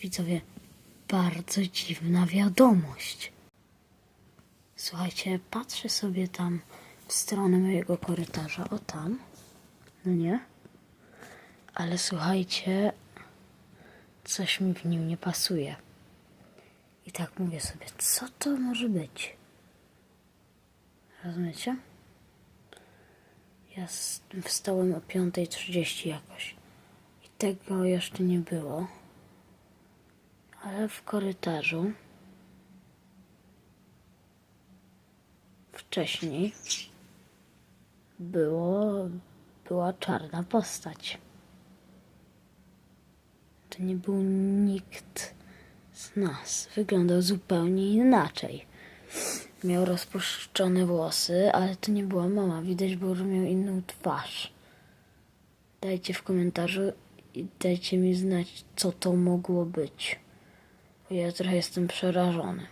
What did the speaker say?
Widzowie, bardzo dziwna wiadomość. Słuchajcie, patrzę sobie tam w stronę mojego korytarza, o tam, no nie? Ale słuchajcie, coś mi w nim nie pasuje. I tak mówię sobie, co to może być? Rozumiecie? Ja wstałem o 5.30 jakoś. I tego jeszcze nie było. W korytarzu wcześniej było, była czarna postać. To nie był nikt z nas. Wyglądał zupełnie inaczej. Miał rozpuszczone włosy, ale to nie była mama. Widać było, że miał inną twarz. Dajcie w komentarzu i dajcie mi znać, co to mogło być. Ja trochę jestem przerażony.